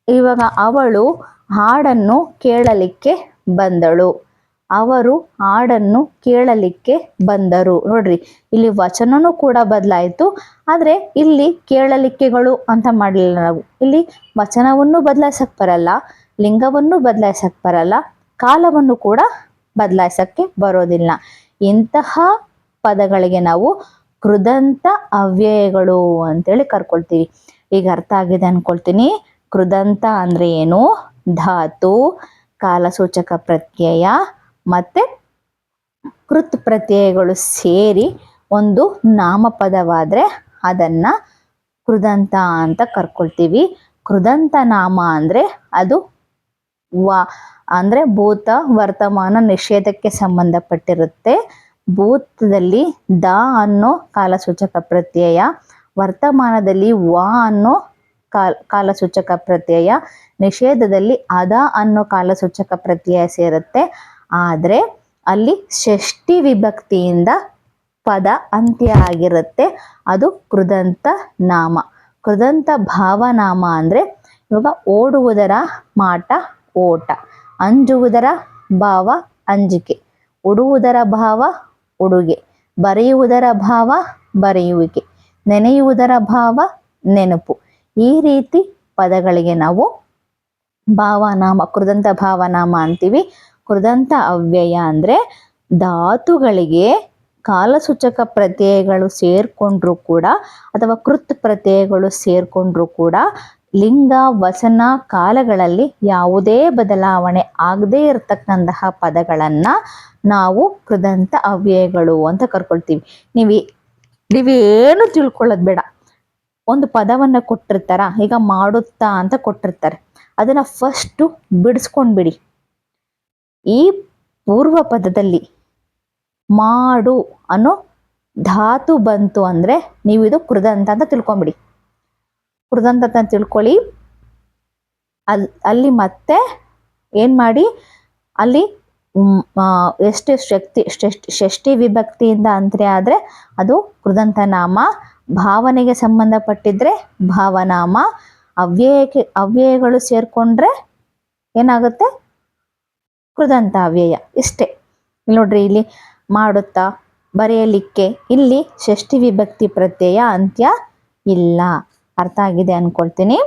Speaker 1: ಇವಾಗ ಅವಳು ಹಾಡನ್ನು ಕೇಳಲಿಕ್ಕೆ ಬಂದಳು. ಅವರು ಹಾಡನ್ನು ಕೇಳಲಿಕ್ಕೆ ಬಂದರು. ನೋಡ್ರಿ, ಇಲ್ಲಿ ವಚನನೂ ಕೂಡ ಬದಲಾಯಿತು, ಆದರೆ ಇಲ್ಲಿ ಕೇಳಲಿಕ್ಕೆಗಳು ಅಂತ ಮಾಡಲಿಲ್ಲ ನಾವು. ಇಲ್ಲಿ ವಚನವನ್ನು ಬದಲಾಯಿಸಕ್ ಬರಲ್ಲ, ಲಿಂಗವನ್ನು ಬದಲಾಯಿಸಕ್ ಬರಲ್ಲ, ಕಾಲವನ್ನು ಕೂಡ ಬದಲಾಯಿಸಕ್ಕೆ ಬರೋದಿಲ್ಲ. ಇಂತಹ ಪದಗಳಿಗೆ ನಾವು ಕೃದಂತ ಅವ್ಯಯಗಳು ಅಂತೇಳಿ ಕರ್ಕೊಳ್ತೀವಿ. ಈಗ ಅರ್ಥ ಆಗಿದೆ ಅನ್ಕೊಳ್ತೀನಿ. ಕೃದಂತ ಅಂದ್ರೆ ಏನು? ಧಾತು. ಕಾಲಸೂಚಕ ಪ್ರತ್ಯಯ ಮತ್ತೆ ಕೃತ್ ಪ್ರತ್ಯಯಗಳು ಸೇರಿ ಒಂದು ನಾಮಪದವಾದರೆ ಅದನ್ನ ಕೃದಂತ ಅಂತ ಕರ್ಕೊಳ್ತೀವಿ. ಕೃದಂತ ನಾಮ ಅಂದ್ರೆ ಅದು ವಾ ಅಂದ್ರೆ ಭೂತ ವರ್ತಮಾನ ನಿಷೇಧಕ್ಕೆ ಸಂಬಂಧಪಟ್ಟಿರುತ್ತೆ. ಭೂತದಲ್ಲಿ ದ ಅನ್ನೋ ಕಾಲಸೂಚಕ ಪ್ರತ್ಯಯ, ವರ್ತಮಾನದಲ್ಲಿ ವಾ ಅನ್ನೋ ಕಾಲ ಕಾಲಸೂಚಕ ಪ್ರತ್ಯಯ ನಿಷೇಧದಲ್ಲಿ ಅದ ಅನ್ನೋ ಕಾಲಸೂಚಕ ಪ್ರತ್ಯಯ ಸೇರುತ್ತೆ. ಆದರೆ ಅಲ್ಲಿ ಷಷ್ಠಿ ವಿಭಕ್ತಿಯಿಂದ ಪದ ಅಂತ್ಯ ಆಗಿರುತ್ತೆ. ಅದು ಕೃದಂತ ನಾಮ. ಕೃದಂತ ಭಾವನಾಮ ಅಂದರೆ ಇವಾಗ ಓಡುವುದರ ಮಾಟ ಓಟ, ಅಂಜುವುದರ ಭಾವ ಅಂಜಿಕೆ, ಉಡುವುದರ ಭಾವ ಉಡುಗೆ, ಬರೆಯುವುದರ ಭಾವ ಬರೆಯುವಿಕೆ, ನೆನೆಯುವುದರ ಭಾವ ನೆನಪು. ಈ ರೀತಿ ಪದಗಳಿಗೆ ನಾವು ಭಾವನಾಮ, ಕೃದಂತ ಭಾವನಾಮ ಅಂತೀವಿ. ಕೃದಂತ ಅವ್ಯಯ ಅಂದರೆ ಧಾತುಗಳಿಗೆ ಕಾಲಸೂಚಕ ಪ್ರತ್ಯಯಗಳು ಸೇರಿಕೊಂಡ್ರೂ ಕೂಡ ಅಥವಾ ಕೃತ್ ಪ್ರತ್ಯಯಗಳು ಸೇರಿಕೊಂಡ್ರೂ ಕೂಡ ಲಿಂಗ ವಚನ ಕಾಲಗಳಲ್ಲಿ ಯಾವುದೇ ಬದಲಾವಣೆ ಆಗದೇ ಇರತಕ್ಕಂತಹ ಪದಗಳನ್ನು ನಾವು ಕೃದಂತ ಅವ್ಯಯಗಳು ಅಂತ ಕರ್ಕೊಳ್ತೀವಿ. ನೀವು ನೀವೇನು ತಿಳ್ಕೊಳ್ಳೋದು ಬೇಡ. ಒಂದು ಪದವನ್ನು ಕೊಟ್ಟಿರ್ತಾರ, ಈಗ ಮಾಡುತ್ತಾ ಅಂತ ಕೊಟ್ಟಿರ್ತಾರೆ. ಅದನ್ನ ಫಸ್ಟು ಬಿಡಿಸ್ಕೊಂಡ್ಬಿಡಿ. ಈ ಪೂರ್ವ ಪದದಲ್ಲಿ ಮಾಡು ಅನ್ನೋ ಧಾತು ಬಂತು ಅಂದ್ರೆ ನೀವು ಇದು ಕೃದಂತ ಅಂತ ತಿಳ್ಕೊಂಬಿಡಿ. ಕೃದಂತ ಅಂತ ತಿಳ್ಕೊಳ್ಳಿ. ಅಲ್, ಅಲ್ಲಿ ಮತ್ತೆ ಏನು ಮಾಡಿ? ಅಲ್ಲಿ ಎಷ್ಟು ಶಕ್ತಿ ಷಷ್ಠಿ ವಿಭಕ್ತಿಯಿಂದ ಅಂತ್ರೆ ಆದರೆ ಅದು ಕೃದಂತ ನಾಮ. ಭಾವನೆಗೆ ಸಂಬಂಧಪಟ್ಟಿದ್ರೆ ಭಾವನಾಮ. ಅವ್ಯಯಕ್ಕೆ, ಅವ್ಯಯಗಳು ಸೇರ್ಕೊಂಡ್ರೆ ಏನಾಗುತ್ತೆ? ಕೃದಂತ ಅವ್ಯಯ ಇಷ್ಟೇ. ನೋಡ್ರಿ, ಇಲ್ಲಿ ಮಾಡುತ್ತಾ, ಬರೆಯಲಿಕ್ಕೆ ಇಲ್ಲಿ ಷಷ್ಠಿ ವಿಭಕ್ತಿ ಪ್ರತ್ಯಯ ಅಂತ್ಯ ಇಲ್ಲ. ಅರ್ಥ ಆಗಿದೆ ಅನ್ಕೊಳ್ತೀನಿ.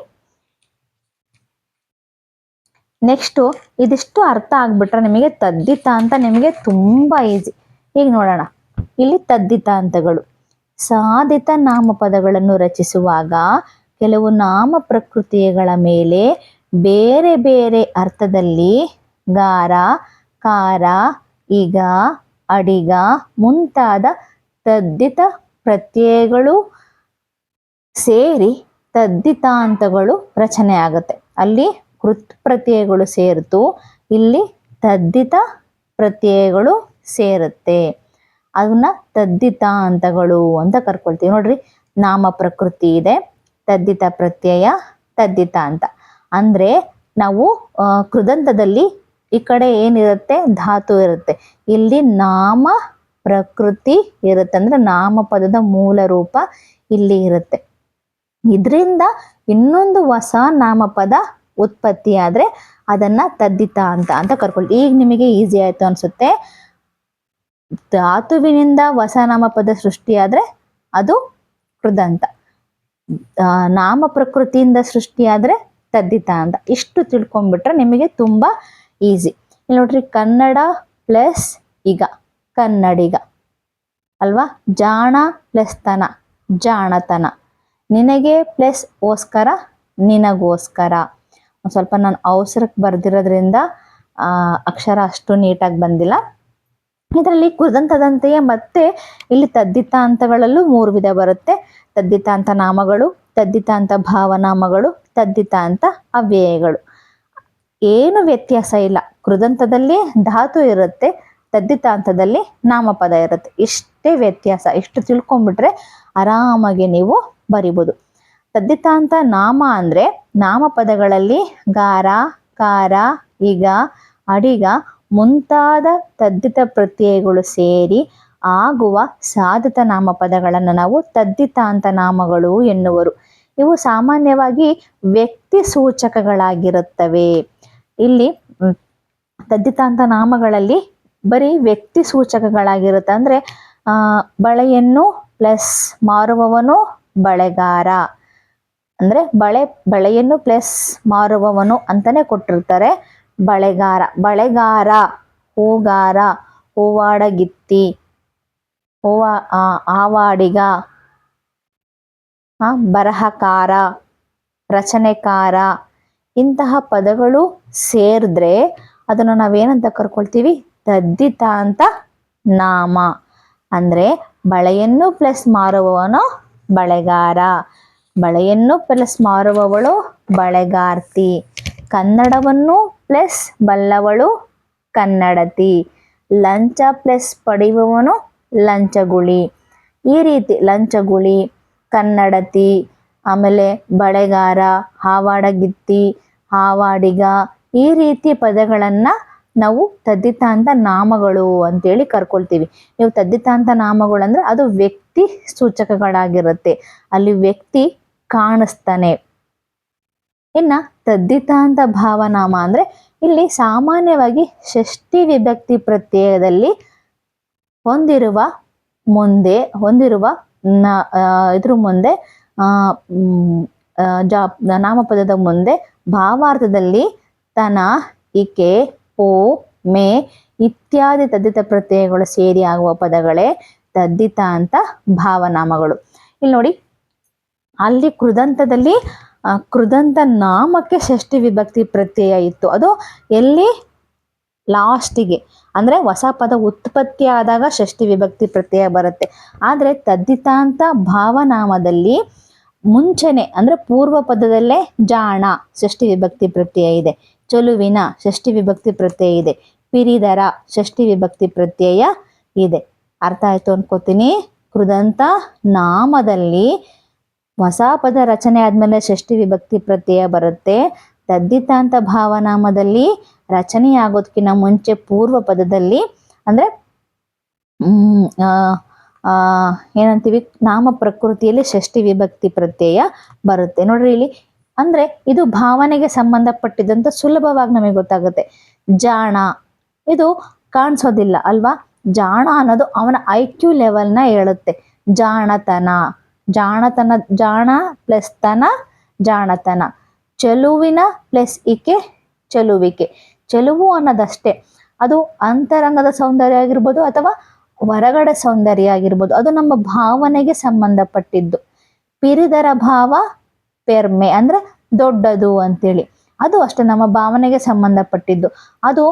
Speaker 1: ನೆಕ್ಸ್ಟು, ಇದಿಷ್ಟು ಅರ್ಥ ಆಗ್ಬಿಟ್ರೆ ನಿಮಗೆ ತದ್ದಿತ ಅಂತ ನಿಮಗೆ ತುಂಬ ಈಸಿ. ಈಗ ನೋಡೋಣ, ಇಲ್ಲಿ ತದ್ದಿತ ಅಂತಗಳು. ಸಾಧಿತ ನಾಮಪದಗಳನ್ನು ರಚಿಸುವಾಗ ಕೆಲವು ನಾಮ ಪ್ರಕೃತಿಗಳ ಮೇಲೆ ಬೇರೆ ಬೇರೆ ಅರ್ಥದಲ್ಲಿ ಗಾರ ಕಾರ ಈಗ ಅಡಿಗ ಮುಂತಾದ ತದ್ದಿತ ಪ್ರತ್ಯಯಗಳು ಸೇರಿ ತದ್ದಿತಾಂತಗಳು ರಚನೆ ಆಗುತ್ತೆ. ಅಲ್ಲಿ ಕೃತ್ ಪ್ರತ್ಯಯಗಳು ಸೇರಿತು, ಇಲ್ಲಿ ತದ್ದಿತ ಪ್ರತ್ಯಯಗಳು ಸೇರುತ್ತೆ. ಅದನ್ನ ತದ್ದಿತಾಂತಗಳು ಅಂತ ಕರ್ಕೊಳ್ತೀವಿ. ನೋಡ್ರಿ ನಾಮ ಪ್ರಕೃತಿ ಇದೆ. ತದ್ದಿತ ಪ್ರತ್ಯಯ, ತದ್ದಿತ ಅಂತ. ಅಂದ್ರೆ ನಾವು ಕೃದಂತದಲ್ಲಿ ಈ ಕಡೆ ಏನಿರುತ್ತೆ? ಧಾತು ಇರುತ್ತೆ. ಇಲ್ಲಿ ನಾಮ ಪ್ರಕೃತಿ ಇರುತ್ತೆ. ಅಂದ್ರೆ ನಾಮಪದದ ಮೂಲ ರೂಪ ಇಲ್ಲಿ ಇರುತ್ತೆ. ಇದರಿಂದ ಇನ್ನೊಂದು ಹೊಸ ನಾಮಪದ ಉತ್ಪತ್ತಿ ಆದ್ರೆ ಅದನ್ನ ತದ್ದಿತ ಅಂತ ಅಂತ ಕರ್ಕೊಳ್ಳಿ. ಈಗ ನಿಮಗೆ ಈಸಿ ಆಯಿತು ಅನ್ಸುತ್ತೆ. ಧಾತುವಿನಿಂದ ಹೊಸ ನಾಮಪದ ಸೃಷ್ಟಿಯಾದ್ರೆ ಅದು ಕೃದಂತ. ನಾಮ ಪ್ರಕೃತಿಯಿಂದ ಸೃಷ್ಟಿಯಾದ್ರೆ ತದ್ದಿತ ಅಂತ. ಇಷ್ಟು ತಿಳ್ಕೊಂಡ್ಬಿಟ್ರೆ ನಿಮಗೆ ತುಂಬಾ ಈಸಿ. ಇಲ್ಲಿ ನೋಡ್ರಿ, ಕನ್ನಡ ಪ್ಲಸ್ ಈಗ ಕನ್ನಡಿಗ. ಅಲ್ವಾ? ಜಾಣ ಪ್ಲಸ್ ತನ, ಜಾಣತನ. ನಿನಗೆ ಪ್ಲಸ್ ಓಸ್ಕರ, ನಿನಗೋಸ್ಕರ. ಒಂದ್ ಸ್ವಲ್ಪ ನಾನು ಅವಸರಕ್ಕೆ ಬರ್ದಿರೋದ್ರಿಂದ ಅಕ್ಷರ ಅಷ್ಟು ನೀಟಾಗಿ ಬಂದಿಲ್ಲ. ಇದರಲ್ಲಿ ಕುರಿದಂತದಂತೆಯೇ ಮತ್ತೆ ಇಲ್ಲಿ ತದ್ದಿತ ಅಂತಗಳಲ್ಲೂ ಮೂರು ವಿಧ ಬರುತ್ತೆ. ತದ್ದಿತಾಂತ ನಾಮಗಳು ತದ್ದಿತಾಂತ ಭಾವನಾಮಗಳು ತದ್ದಿತಾಂತ ಅವ್ಯಯಗಳು. ಏನು ವ್ಯತ್ಯಾಸ ಇಲ್ಲ. ಕೃದಂತದಲ್ಲಿ ಧಾತು ಇರುತ್ತೆ ತದ್ದಿತಾಂತದಲ್ಲಿ ನಾಮಪದ ಇರುತ್ತೆ. ಇಷ್ಟೇ ವ್ಯತ್ಯಾಸ. ಇಷ್ಟು ತಿಳ್ಕೊಂಡ್ಬಿಟ್ರೆ ಆರಾಮಾಗಿ ನೀವು ಬರಿಬೋದು. ತದ್ದಿತಾಂತ ನಾಮ ಅಂದ್ರೆ ನಾಮಪದಗಳಲ್ಲಿ ಗಾರ, ಕಾರ ಈಗ ಅಡಿಗ ಮುಂತಾದ ತದ್ದಿತ ಪ್ರತ್ಯಯಗಳು ಸೇರಿ ಆಗುವ ಸಾಧಿತ ನಾಮಪದಗಳನ್ನು ನಾವು ತದ್ದಿತಾಂತ ನಾಮಗಳು ಎನ್ನುವರು. ಇವು ಸಾಮಾನ್ಯವಾಗಿ ವ್ಯಕ್ತಿ ಸೂಚಕಗಳಾಗಿರುತ್ತವೆ ಇಲ್ಲಿ ತದ್ದಿತಾಂತ ನಾಮಗಳಲ್ಲಿ ಬರೀ ವ್ಯಕ್ತಿ ಸೂಚಕಗಳಾಗಿರುತ್ತೆ ಅಂದ್ರೆ ಬಳೆಯನ್ನು ಪ್ಲಸ್ ಮಾರುವವನು ಬಳೆಗಾರ. ಅಂದ್ರೆ, ಬಳೆ, ಬಳೆಯನ್ನು ಪ್ಲಸ್ ಮಾರುವವನು ಅಂತಾನೆ ಕೊಟ್ಟಿರ್ತಾರೆ. ಬಳೆಗಾರ ಬಳೆಗಾರ, ಹೂಗಾರ, ಹೂವಾಡಗಿತ್ತಿ. ಆ, ಆವಾಡಿಗ ಬರಹಕಾರ ರಚನೆಕಾರ ಇಂತಹ ಪದಗಳು ಸೇರಿದ್ರೆ ಅದನ್ನು ನಾವೇನಂತ ಕರ್ಕೊಳ್ತೀವಿ? ತದ್ದಿತಾಂತ ನಾಮ. ಅಂದರೆ ಬಳೆಯನ್ನು ಪ್ಲಸ್ ಮಾರುವವನು ಬಳೆಗಾರ. ಬಳೆಯನ್ನು ಪ್ಲಸ್ ಮಾರುವವಳು ಬಳೆಗಾರ್ತಿ. ಕನ್ನಡವನ್ನು ಪ್ಲಸ್ ಬಲ್ಲವಳು ಕನ್ನಡತಿ. ಲಂಚ ಪ್ಲಸ್ ಪಡೆಯುವವನು ಲಂಚಗುಳಿ. ಈ ರೀತಿ ಲಂಚಗುಳಿ, ಕನ್ನಡತಿ, ಆಮೇಲೆ ಬಳೆಗಾರ, ಹಾವಾಡಗಿತ್ತಿ, ಹಾವಾಡಿಗ ಈ ರೀತಿ ಪದಗಳನ್ನ ನಾವು ತದ್ದಿತಾಂತ ನಾಮಗಳು ಅಂತೇಳಿ ಕರ್ಕೊಳ್ತೀವಿ. ನೀವು ತದ್ದಿತಾಂತ ನಾಮಗಳು ಅಂದ್ರೆ ಅದು ವ್ಯಕ್ತಿ ಸೂಚಕಗಳಾಗಿರುತ್ತೆ. ಅಲ್ಲಿ ವ್ಯಕ್ತಿ ಕಾಣಿಸ್ತಾನೆ. ಇನ್ನ ತದ್ದಿತಾಂತ ಭಾವನಾಮ ಅಂದ್ರೆ ಇಲ್ಲಿ ಸಾಮಾನ್ಯವಾಗಿ ಷಷ್ಠಿ ವಿಭಕ್ತಿ ಪ್ರತ್ಯಯದಲ್ಲಿ ಹೊಂದಿರುವ ಮುಂದೆ, ಹೊಂದಿರುವ ನ- ಇದ್ರ ಮುಂದೆ ಜಾ ನಾಮಪದದ ಮುಂದೆ ಭಾವಾರ್ಥದಲ್ಲಿ ತನ, ಇಕೆ, ಪೋ, ಮೇ ಇತ್ಯಾದಿ ತದ್ದಿತ ಪ್ರತ್ಯಯಗಳು ಸೇರಿ ಆಗುವ ಪದಗಳೇ ತದ್ದಿತ ಅಂತ ಭಾವನಾಮಗಳು. ಇಲ್ಲಿ ನೋಡಿ, ಅಲ್ಲಿ ಕೃದಂತದಲ್ಲಿ ಕೃದಂತ ನಾಮಕ್ಕೆ ಷಷ್ಠಿ ವಿಭಕ್ತಿ ಪ್ರತ್ಯಯ ಇತ್ತು. ಅದು ಎಲ್ಲಿ? ಲಾಸ್ಟಿಗೆ. ಅಂದ್ರೆ ಹೊಸ ಪದ ಉತ್ಪತ್ತಿ ಆದಾಗ ಷಷ್ಠಿ ವಿಭಕ್ತಿ ಪ್ರತ್ಯಯ ಬರುತ್ತೆ. ಆದರೆ ತದ್ದಿತಾಂತ ಭಾವನಾಮದಲ್ಲಿ ಮುಂಚೆನೆ ಅಂದ್ರೆ ಪೂರ್ವ ಪದದಲ್ಲೇ ಜಾಣ ಷಷ್ಠಿ ವಿಭಕ್ತಿ ಪ್ರತ್ಯಯ ಇದೆ. ಚಲುವಿನ ಷಷ್ಠಿ ವಿಭಕ್ತಿ ಪ್ರತ್ಯಯ ಇದೆ. ಪಿರಿದರ ಷಷ್ಠಿ ವಿಭಕ್ತಿ ಪ್ರತ್ಯಯ ಇದೆ. ಅರ್ಥ ಆಯ್ತು ಅನ್ಕೋತೀನಿ. ಕೃದಂತ ನಾಮದಲ್ಲಿ ಹೊಸ ಪದ ರಚನೆ ಆದ್ಮೇಲೆ ಷಷ್ಠಿ ವಿಭಕ್ತಿ ಪ್ರತ್ಯಯ ಬರುತ್ತೆ. ತದ್ದಿತಾಂತ ಭಾವನಾಮದಲ್ಲಿ ರಚನೆಯಾಗೋದಕ್ಕಿಂತ ಮುಂಚೆ ಪೂರ್ವ ಪದದಲ್ಲಿ ಅಂದ್ರೆ ಏನಂತೀವಿ, ನಾಮ ಪ್ರಕೃತಿಯಲ್ಲಿ ಷಷ್ಠಿ ವಿಭಕ್ತಿ ಪ್ರತ್ಯಯ ಬರುತ್ತೆ. ನೋಡ್ರಿ ಇಲ್ಲಿ, ಅಂದ್ರೆ ಇದು ಭಾವನೆಗೆ ಸಂಬಂಧಪಟ್ಟಿದ್ದಂತ ಸುಲಭವಾಗಿ ನಮಗೆ ಗೊತ್ತಾಗುತ್ತೆ. ಜಾಣ, ಇದು ಕಾಣಿಸೋದಿಲ್ಲ ಅಲ್ವಾ? ಜಾಣ ಅನ್ನೋದು ಅವನ ಐ ಕ್ಯೂ ಲೆವೆಲ್ನ ಹೇಳುತ್ತೆ. ಜಾಣತನ ಜಾಣತನ, ಜಾಣ ಪ್ಲಸ್ ತನ, ಜಾಣತನ. ಚೆಲುವಿನ ಪ್ಲಸ್ ಇಕೆ ಚೆಲುವಿಕೆ. ಚೆಲುವು ಅನ್ನೋದಷ್ಟೇ. ಅದು ಅಂತರಂಗದ ಸೌಂದರ್ಯ ಆಗಿರ್ಬೋದು ಅಥವಾ ಹೊರಗಡೆ ಸೌಂದರ್ಯ ಆಗಿರ್ಬೋದು ಅದು ನಮ್ಮ ಭಾವನೆಗೆ ಸಂಬಂಧಪಟ್ಟಿದ್ದು. ಪಿರಿದರ ಭಾವ ಪೆರ್ಮೆ ಅಂದ್ರೆ ದೊಡ್ಡದು ಅಂತೇಳಿ. ಅದು ಅಷ್ಟೇ ನಮ್ಮ ಭಾವನೆಗೆ ಸಂಬಂಧಪಟ್ಟಿದ್ದು. ಅದು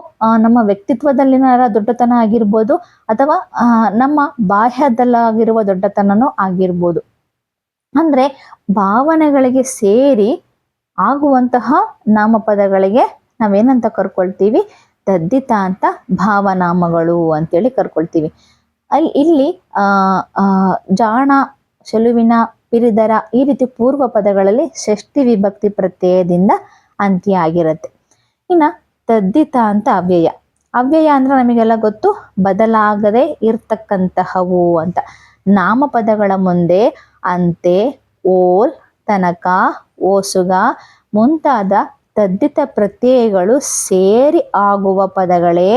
Speaker 1: ನಮ್ಮ ವ್ಯಕ್ತಿತ್ವದಲ್ಲಿನ ದೊಡ್ಡತನ ಆಗಿರ್ಬೋದು ಅಥವಾ ನಮ್ಮ ಬಾಹ್ಯದಲ್ಲಾಗಿರುವ ದೊಡ್ಡತನನೂ ಆಗಿರ್ಬೋದು. ಅಂದ್ರೆ ಭಾವನೆಗಳಿಗೆ ಸೇರಿ ಆಗುವಂತಹ ನಾಮಪದಗಳಿಗೆ ನಾವೇನಂತ ಕರ್ಕೊಳ್ತೀವಿ? ತದ್ದಿತ ಅಂತ ಭಾವನಾಮಗಳು ಅಂತೇಳಿ ಕರ್ಕೊಳ್ತೀವಿ. ಅಲ್ಲಿ, ಇಲ್ಲಿ, ಆ ಜಾಣ ಚೆಲುವಿನ ಪಿರಿದರ ಈ ರೀತಿ ಪೂರ್ವ ಪದಗಳಲ್ಲಿ ಷಷ್ಠಿ ವಿಭಕ್ತಿ ಪ್ರತ್ಯಯದಿಂದ ಅಂತ್ಯ ಆಗಿರುತ್ತೆ ಇನ್ನ ತದ್ದಿತ ಅಂತ ಅವ್ಯಯ. ಅವ್ಯಯ ಅಂದ್ರೆ ನಮಗೆಲ್ಲ ಗೊತ್ತು? ಬದಲಾಗದೆ ಇರ್ತಕ್ಕಂತಹವು ಅಂತ. ನಾಮಪದಗಳ ಮುಂದೆ ಅಂತೆ, ಓಲ್ ತನಕ ಓಸುಗ ಮುಂತಾದ ತದ್ದಿತ ಪ್ರತ್ಯಯಗಳು ಸೇರಿ ಆಗುವ ಪದಗಳೇ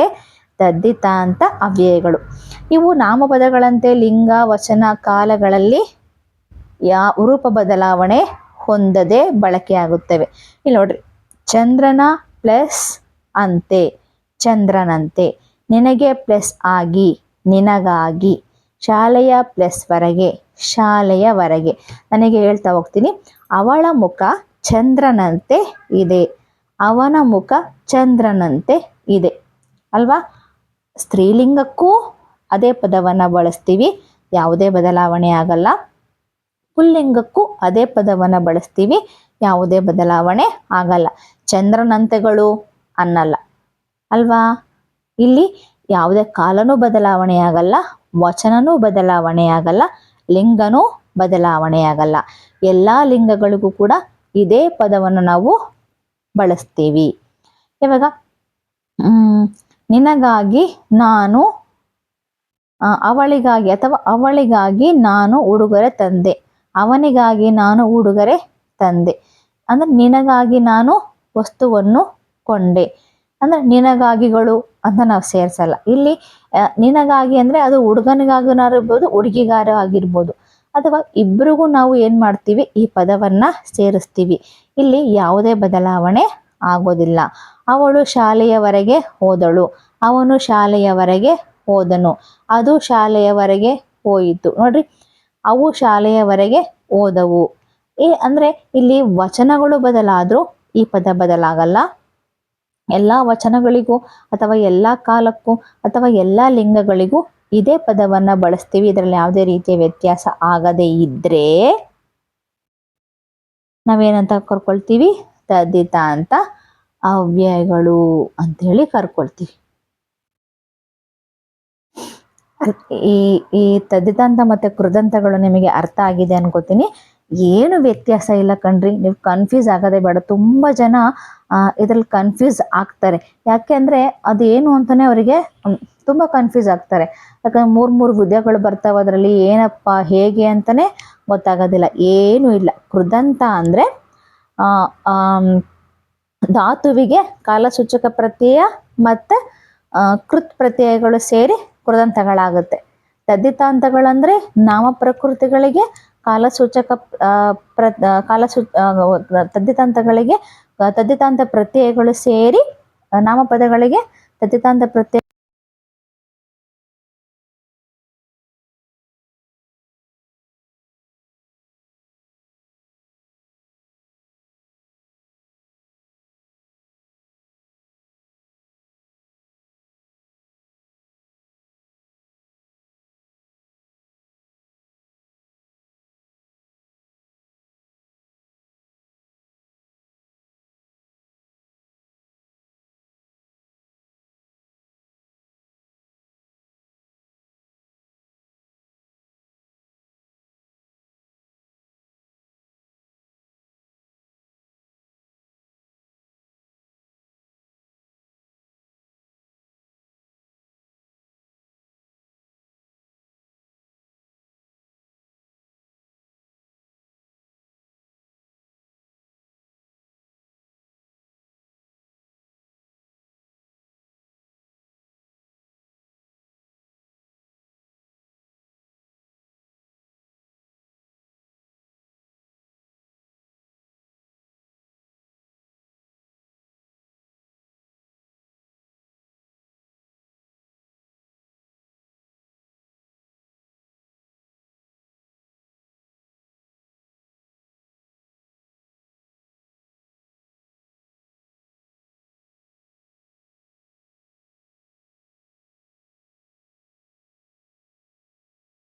Speaker 1: ತದ್ದಿತ ಅಂತ ಅವ್ಯಯಗಳು. ಇವು ನಾಮಪದಗಳಂತೆ ಲಿಂಗ, ವಚನ, ಕಾಲಗಳಲ್ಲಿ ಯಾ ರೂಪ ಬದಲಾವಣೆ ಹೊಂದದೆ ಬಳಕೆಯಾಗುತ್ತವೆ. ಇಲ್ಲಿ ನೋಡ್ರಿ, ಚಂದ್ರನ ಪ್ಲಸ್ ಅಂತೆ, ಚಂದ್ರನಂತೆ, ನಿನಗೆ ಪ್ಲಸ್ ಆಗಿ, ನಿನಗಾಗಿ, ಶಾಲೆಯ ಪ್ಲಸ್ ವರೆಗೆ ಶಾಲೆಯವರೆಗೆ ನನಗೆ ಹೇಳ್ತಾ ಹೋಗ್ತೀನಿ. ಅವಳ ಮುಖ ಚಂದ್ರನಂತೆ ಇದೆ. ಅವನ ಮುಖ ಚಂದ್ರನಂತೆ ಇದೆ. ಅಲ್ವಾ? ಸ್ತ್ರೀಲಿಂಗಕ್ಕೂ ಅದೇ ಪದವನ್ನು ಬಳಸ್ತೀವಿ. ಯಾವುದೇ ಬದಲಾವಣೆ ಆಗಲ್ಲ. ಪುಲ್ಲಿಂಗಕ್ಕೂ ಅದೇ ಪದವನ್ನು ಬಳಸ್ತೀವಿ. ಯಾವುದೇ ಬದಲಾವಣೆ ಆಗಲ್ಲ. ಚಂದ್ರನಂತೆಗಳು ಅನ್ನಲ್ಲ. ಅಲ್ವಾ? ಇಲ್ಲಿ ಯಾವುದೇ ಕಾಲನೂ ಬದಲಾವಣೆ ಆಗಲ್ಲ. ವಚನನೂ ಬದಲಾವಣೆ ಆಗಲ್ಲ. ಲಿಂಗನೂ ಬದಲಾವಣೆಯಾಗಲ್ಲ. ಎಲ್ಲ ಲಿಂಗಗಳಿಗೂ ಕೂಡ ಇದೇ ಪದವನ್ನು ನಾವು ಬಳಸ್ತೀವಿ. ಇವಾಗ ನಿನಗಾಗಿ ನಾನು ಅವಳಿಗಾಗಿ ಅಥವಾ ಅವಳಿಗಾಗಿ ನಾನು ಉಡುಗೊರೆ ತಂದೆ. ಅವನಿಗಾಗಿ ನಾನು ಉಡುಗೊರೆ ತಂದೆ. ಅಂದ್ರೆ ನಿನಗಾಗಿ ನಾನು ವಸ್ತುವನ್ನು ಕೊಂಡೆ. ಅಂದ್ರೆ ನಿನಗಾಗಿಗಳು ಅಂತ ನಾವು ಸೇರ್ಸಲ್ಲ. ಇಲ್ಲಿ ನಿನಗಾಗಿ ಅಂದ್ರೆ ಅದು ಹುಡುಗನಿಗಾಗಿರ್ಬೋದು ಹುಡುಗಿಗಾರ ಆಗಿರ್ಬೋದು. ಅಥವಾ ಇಬ್ಬರಿಗೂ ನಾವು ಏನ್ ಮಾಡ್ತೀವಿ, ಈ ಪದವನ್ನ ಸೇರಿಸ್ತೀವಿ. ಇಲ್ಲಿ ಯಾವುದೇ ಬದಲಾವಣೆ ಆಗೋದಿಲ್ಲ. ಅವಳು ಶಾಲೆಯವರೆಗೆ ಹೋದಳು. ಅವನು ಶಾಲೆಯವರೆಗೆ ಹೋದನು. ಅದು ಶಾಲೆಯವರೆಗೆ ಹೋಯಿತು. ನೋಡ್ರಿ, ಅವು ಶಾಲೆಯವರೆಗೆ ಓದವು ಏ, ಅಂದ್ರೆ ಇಲ್ಲಿ ವಚನಗಳು ಬದಲಾದ್ರೂ ಈ ಪದ ಬದಲಾಗಲ್ಲ. ಎಲ್ಲ ವಚನಗಳಿಗೂ ಅಥವಾ ಎಲ್ಲ ಕಾಲಕ್ಕೂ ಅಥವಾ ಎಲ್ಲ ಲಿಂಗಗಳಿಗೂ ಇದೇ ಪದವನ್ನ ಬಳಸ್ತೀವಿ. ಇದರಲ್ಲಿ ಯಾವುದೇ ರೀತಿಯ ವ್ಯತ್ಯಾಸ ಆಗದೇ ಇದ್ರೆ ನಾವೇನಂತ ಕರ್ಕೊಳ್ತೀವಿ? ತದ್ದಿತ ಅಂತ ಅವ್ಯಯಗಳು ಅಂತ ಹೇಳಿ ಕರ್ಕೊಳ್ತೀವಿ. ಈ ಈ ತದ್ದಿತಾಂತ ಮತ್ತೆ ಕೃದಂತಗಳು ನಿಮಗೆ ಅರ್ಥ ಆಗಿದೆ ಅನ್ಕೋತೀನಿ. ಏನು ವ್ಯತ್ಯಾಸ ಇಲ್ಲ ಕಣ್ರಿ. ನೀವು ಕನ್ಫ್ಯೂಸ್ ಆಗೋದೇ ಬೇಡ. ತುಂಬಾ ಜನ ಇದ್ರಲ್ಲಿ ಕನ್ಫ್ಯೂಸ್ ಆಗ್ತಾರೆ. ಯಾಕೆ ಅಂದ್ರೆ ಅದೇನು ಅಂತಾನೆ ಅವರಿಗೆ ತುಂಬಾ ಕನ್ಫ್ಯೂಸ್ ಆಗ್ತಾರೆ. ಯಾಕಂದ್ರೆ ಮೂರ್ ಮೂರು ಹುದ್ದೆಗಳು ಬರ್ತಾವ ಅದರಲ್ಲಿ. ಏನಪ್ಪ ಹೇಗೆ ಅಂತಾನೆ ಗೊತ್ತಾಗೋದಿಲ್ಲ. ಏನು ಇಲ್ಲ. ಕೃದಂತ ಅಂದ್ರೆ ಆ ಆಮ್, ಧಾತುವಿಗೆ ಕಾಲಸೂಚಕ ಪ್ರತ್ಯಯ ಮತ್ತೆ ಕೃತ್ ಪ್ರತ್ಯಯಗಳು ಸೇರಿ ಕೃದಂತಗಳಾಗುತ್ತೆ. ತದ್ದಿತಾಂತಗಳಂದ್ರೆ ನಾಮ ಪ್ರಕೃತಿಗಳಿಗೆ ಕಾಲಸೂಚಕ ಪ್ರ ಕಾಲಸೂ ತದ್ದಿತಾಂತಗಳಿಗೆ ತದ್ದಿತಾಂತ ಪ್ರತ್ಯಯಗಳು ಸೇರಿ ನಾಮಪದಗಳಿಗೆ ತದ್ದಿತಾಂತ ಪ್ರತ್ಯಯ